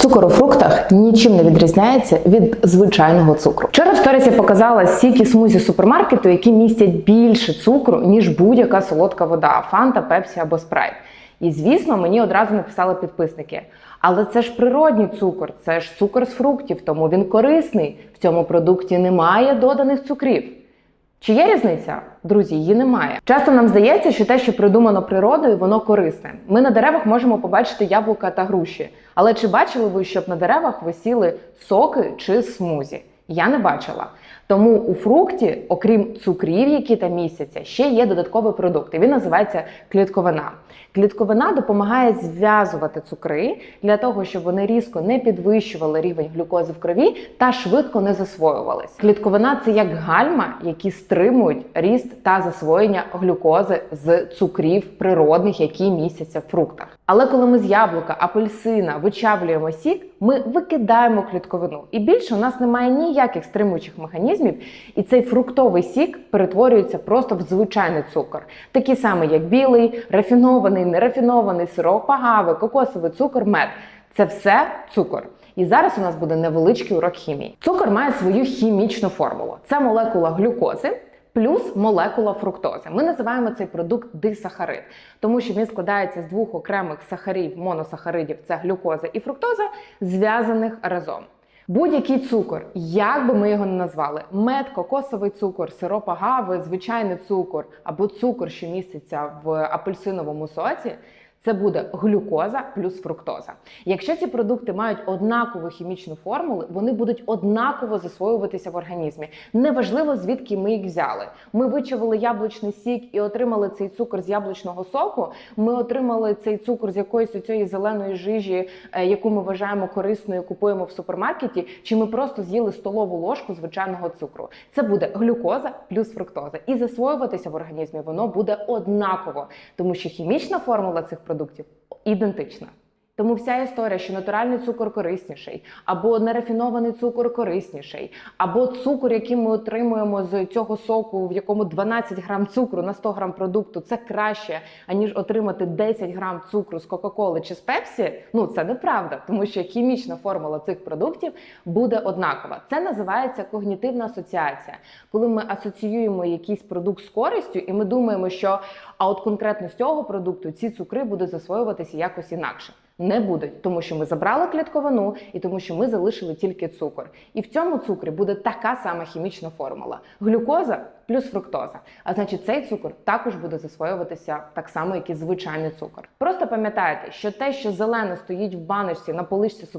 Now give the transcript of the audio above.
Цукор у фруктах нічим не відрізняється від звичайного цукру. Вчора в сторісі показала сіки смузі супермаркету, які містять більше цукру, ніж будь-яка солодка вода, фанта, пепсі або спрайт. І звісно, мені одразу написали підписники. Але це ж природній цукор, це ж цукор з фруктів, тому він корисний. В цьому продукті немає доданих цукрів. Чи є різниця? Друзі, її немає. Часто нам здається, що те, що придумано природою, воно корисне. Ми на деревах можемо побачити яблука та груші. Але чи бачили ви, щоб на деревах висіли соки чи смузі? Я не бачила. Тому у фрукті, окрім цукрів, які там містяться, ще є додатковий продукт. І він називається клітковина. Клітковина допомагає зв'язувати цукри для того, щоб вони різко не підвищували рівень глюкози в крові та швидко не засвоювались. Клітковина це як гальма, які стримують ріст та засвоєння глюкози з цукрів природних, які містяться в фруктах. Але коли ми з яблука, апельсина вичавлюємо сік, ми викидаємо клітковину. І більше у нас немає ніяких стримуючих механізмів, і цей фруктовий сік перетворюється просто в звичайний цукор, такий самий, як білий, рафінований, нерафінований, сироп агави, кокосовий цукор, мед. Це все цукор. І зараз у нас буде невеличкий урок хімії. Цукор має свою хімічну формулу. Це молекула глюкози. Плюс молекула фруктози. Ми називаємо цей продукт дисахарид, тому що він складається з двох окремих сахарів, моносахаридів це глюкоза і фруктоза, зв'язаних разом. Будь-який цукор, як би ми його не назвали: мед, кокосовий цукор, сироп агави, звичайний цукор або цукор, що міститься в апельсиновому соці. Це буде глюкоза плюс фруктоза. Якщо ці продукти мають однакову хімічну формулу, вони будуть однаково засвоюватися в організмі. Неважливо звідки ми їх взяли. Ми вичавили яблучний сік і отримали цей цукор з яблучного соку. Ми отримали цей цукор з якоїсь цієї зеленої жижі, е, яку ми вважаємо корисною, купуємо в супермаркеті. Чи ми просто з'їли столову ложку звичайного цукру? Це буде глюкоза плюс фруктоза, і засвоюватися в організмі воно буде однаково, тому що хімічна формула цих продуктів ідентична. Тому вся історія, що натуральний цукор корисніший, або нерафінований цукор корисніший, або цукор, який ми отримуємо з цього соку, в якому 12 грам цукру на 100 грам продукту, це краще, аніж отримати 10 грам цукру з Кока-Коли чи з Пепсі. Ну це неправда, тому що хімічна формула цих продуктів буде однакова. Це називається когнітивна асоціація, коли ми асоціюємо якийсь продукт з користю, і ми думаємо, що а от конкретно з цього продукту ці цукри будуть засвоюватися якось інакше. Не будуть, тому що ми забрали клітковину і тому, що ми залишили тільки цукор. І в цьому цукрі буде така сама хімічна формула: глюкоза плюс фруктоза. А значить, цей цукор також буде засвоюватися так само, як і звичайний цукор. Просто пам'ятайте, що те, що зелене стоїть в баночці на поличці супер.